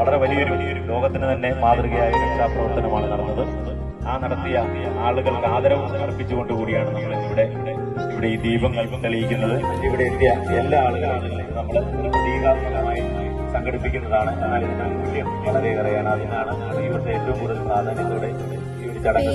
വളരെ വലിയൊരു ലോകത്തിന് തന്നെ മാതൃകയായ രക്ഷാപ്രവർത്തനമാണ് നടന്നത്. ആ നടത്തിയ ആളുകൾക്ക് ആദരവ് അർപ്പിച്ചുകൊണ്ട് കൂടിയാണ് നമ്മൾ ഇവിടെ ഇവിടെ ഈ ദീപങ്ങൾ തെളിയിക്കുന്നത്. ഇവിടെ എത്തിയ എല്ലാ ആളുകളും നമ്മൾ പ്രതീകാത്മകമായി സംഘടിപ്പിക്കുന്നതാണ്. എന്നാൽ ഇതിന്റെ മൂല്യം വളരെയേറെയാണ് അതിനാണ് വർഷം ഏറ്റവും കൂടുതൽ പ്രാധാന്യത്തോടെ ഈ ഒരു ചടങ്ങ്.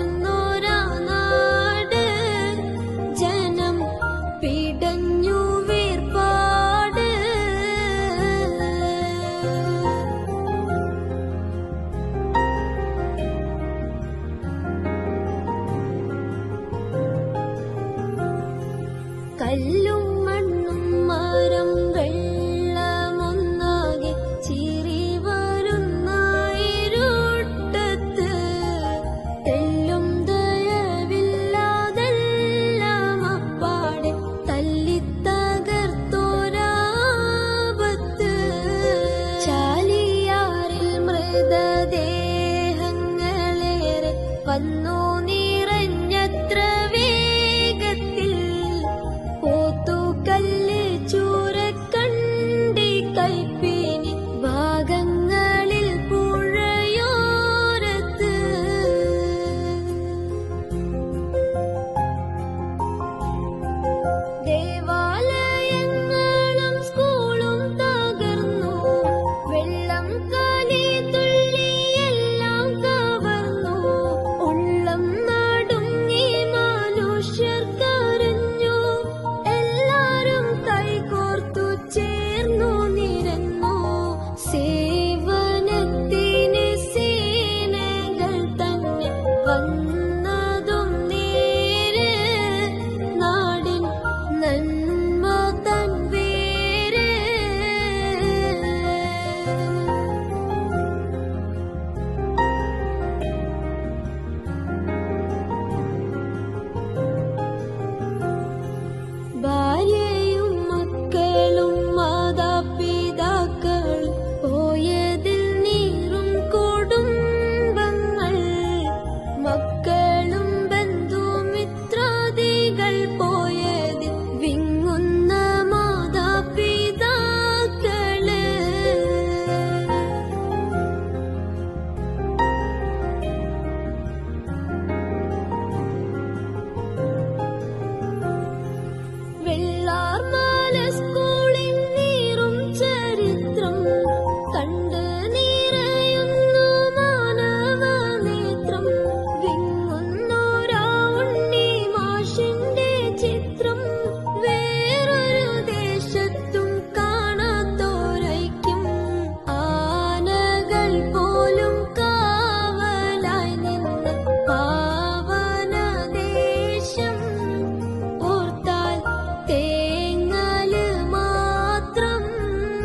ಕಲ್ಲು